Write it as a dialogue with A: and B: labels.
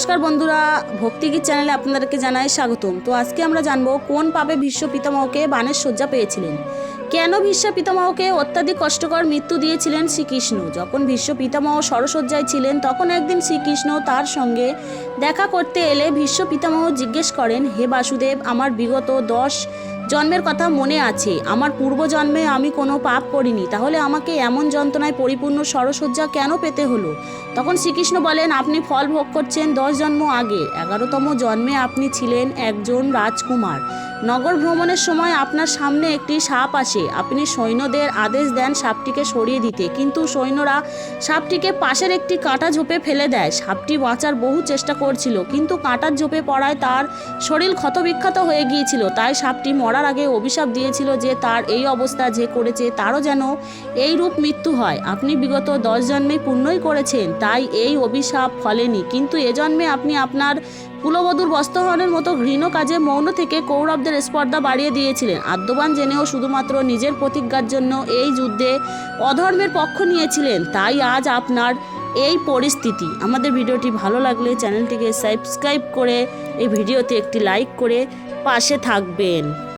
A: নমস্কার বন্ধুরা ভক্তিগীত চ্যানেলে আপনাদেরকে জানাই স্বাগতম। তো আজকে আমরা জানব কোন পাবে ভীষ্ম পিতামহকে বানের শয্যা পেয়েছিলেন? কেন ভীষ্ম পিতামহকে অত্যাধিক কষ্টকর মৃত্যু দিয়েছিলেন শ্রীকৃষ্ণ? যখন ভীষ্ম পিতামহ সরসজ্জায় ছিলেন, তখন একদিন শ্রীকৃষ্ণ তার সঙ্গে দেখা করতে এলে ভীষ্ম পিতামহ জিজ্ঞেস করেন, হে বাসুদেব, আমার বিগত দশ জন্মের কথা মনে আছে। আমার পূর্বজন্মে আমি কোনো পাপ করিনি। তাহলে আমাকে এমন যন্ত্রণায় পরিপূর্ণ সরসজ্জা কেন পেতে হলো? তখন শ্রীকৃষ্ণ বলেন, আপনি ফল ভোগ করছেন দশ জন্ম আগে। এগারোতম জন্মে আপনি ছিলেন একজন রাজকুমার। নগর ভ্রমণের সময় আপনার সামনে একটি সাপ আসে। আপনি সৈন্যদের আদেশ দেন সাপটিকে সরিয়ে দিতে। কিন্তু সৈন্যরা সাপটিকে পাশের একটি কাঁটা ঝোপে ফেলে দেয়। সাপটি বাঁচার বহু চেষ্টা করছিল, কিন্তু কাঁটার ঝোপে পড়ায় তার শরীর ক্ষতবিক্ষত হয়ে গিয়েছিল। তাই সাপটি মরার আগে অভিশাপ দিয়েছিল যে তার এই অবস্থা যে করেছে তারও যেন এই রূপ মৃত্যু হয়। আপনি বিগত দশ জন্মে পুণ্যই করেছেন, তাই এই অভিশাপ ফলেনি। কিন্তু এ জন্মে আপনি আপনার কুলবধূর বস্ত্রহরণের মতো ঘৃণ কাজে মৌন থেকে কৌরবদের স্পর্ধা বাড়িয়ে দিয়েছিলেন। আদ্যবান জেনেও শুধুমাত্র নিজের প্রতিজ্ঞার জন্য এই যুদ্ধে অধর্মের পক্ষ নিয়েছিলেন, তাই আজ আপনার এই পরিস্থিতি। আমাদের ভিডিওটি ভালো লাগলে চ্যানেলটিকে সাবস্ক্রাইব করে এই ভিডিওতে একটি লাইক করে পাশে থাকবেন।